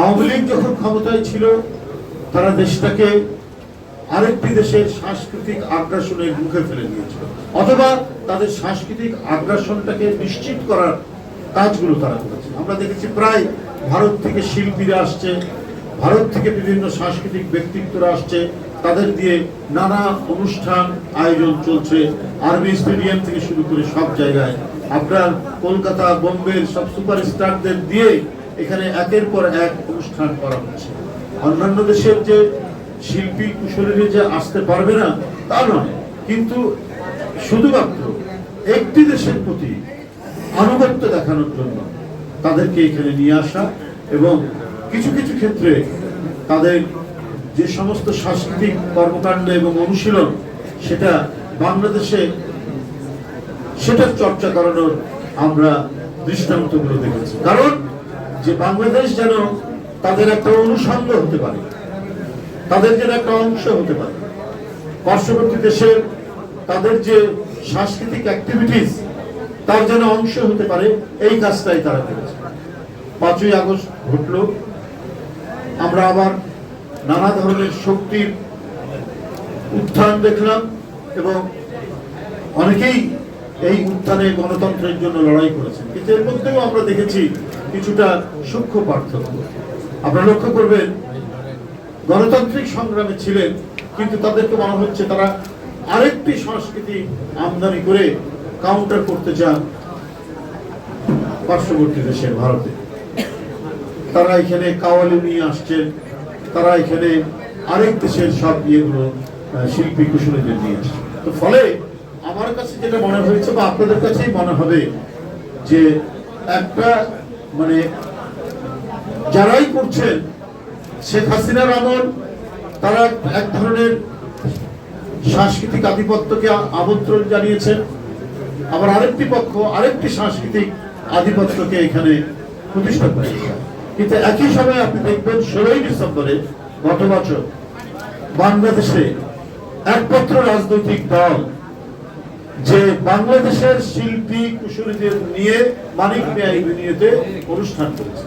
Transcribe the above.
আওয়ামী লীগ যখন ক্ষমতায় ছিল, তারা দেশটাকে আরেকটি দেশের সাংস্কৃতিক আগ্রাসনের মুখে ফেলে দিয়েছিল। অথবা তাদের সাংস্কৃতিক আগ্রাসনটাকে নিশ্চিত করার কাজগুলো তারা করেছে আমরা দেখেছি প্রায় ভারত থেকে শিল্পীরা আসছে, ভারত থেকে বিভিন্ন সাংস্কৃতিক ব্যক্তিত্বরা আসছে, তাদের দিয়ে নানা অনুষ্ঠান, আয়োজন চলছে। আর্মি স্টেডিয়াম থেকে শুরু করে সব জায়গায়। আপনার কলকাতা, বোম্বের সব সুপার সুপারস্টারদের দিয়ে এখানে একের পর এক অনুষ্ঠান করা হচ্ছে। অন্যান্য দেশের যে শিল্পী কুশলীরা যে আসতে পারবে না, তা নয়। কিন্তু শুধুমাত্র একটি দেশের প্রতি আনুগত্য দেখানোর জন্য তাদেরকে এখানে নিয়ে আসা এবং কিছু কিছু ক্ষেত্রে তাদের যে সমস্ত সাংস্কৃতিক কর্মকাণ্ড এবং অনুশীলন, সেটা বাংলাদেশে সেটার চর্চা করানোর আমরা দৃষ্টান্তগুলো দেখেছি। কারণ যে বাংলাদেশ যেন তাদের একটা অনুষঙ্গ হতে পারে, তাদের যেন একটা অংশ হতে পারে। পার্শ্ববর্তী দেশের তাদের যে সাংস্কৃতিক অ্যাক্টিভিটিস তার যেন অংশ হতে পারে, এই কাজটাই তারা করেছে। পাঁচই আগস্ট ঘটল। আমরা আবার নানা ধরনের শক্তির উত্থান দেখলাম এবং অনেকেই এই উত্থানে গণতন্ত্রের জন্য লড়াই করেছেন। কিন্তু এর মধ্যেও আমরা দেখেছি কিছুটা সূক্ষ্ম পার্থক্য। আপনারা লক্ষ্য করবেন, গণতান্ত্রিক সংগ্রামে ছিলেন, কিন্তু তাদেরকে মনে হচ্ছে তারা আরেকটি সংস্কৃতি আমদানি করে কাউন্টার করতে চান পার্শ্ববর্তী দেশের ভারতে। তারা এখানে কাওয়ালি নিয়ে আসছেন, তারা এখানে আরেক দেশের সব ইয়েগুলো শিল্পী কুশলীদের নিয়ে আসছে তো ফলে আমার কাছে যেটা মনে হয়েছে বা আপনাদের কাছেই মনে হবে যে একটা মানে যারাই করছেন, শেখ হাসিনার আমল, তারা এক ধরনের সাংস্কৃতিক আধিপত্যকে আমন্ত্রণ জানিয়েছেন। আবার আরেকটি পক্ষ, আরেকটি সাংস্কৃতিক আধিপত্যকে এখানে প্রতিষ্ঠা করেছে। কিন্তু একই সময় আপনি দেখবেন, ষোলোই ডিসেম্বরে গত বছর বাংলাদেশে একমাত্র রাজনৈতিক দল যে বাংলাদেশের শিল্পী কুশলীদের নিয়ে মানিক মিয়া এভিনিউতে অনুষ্ঠান করেছে।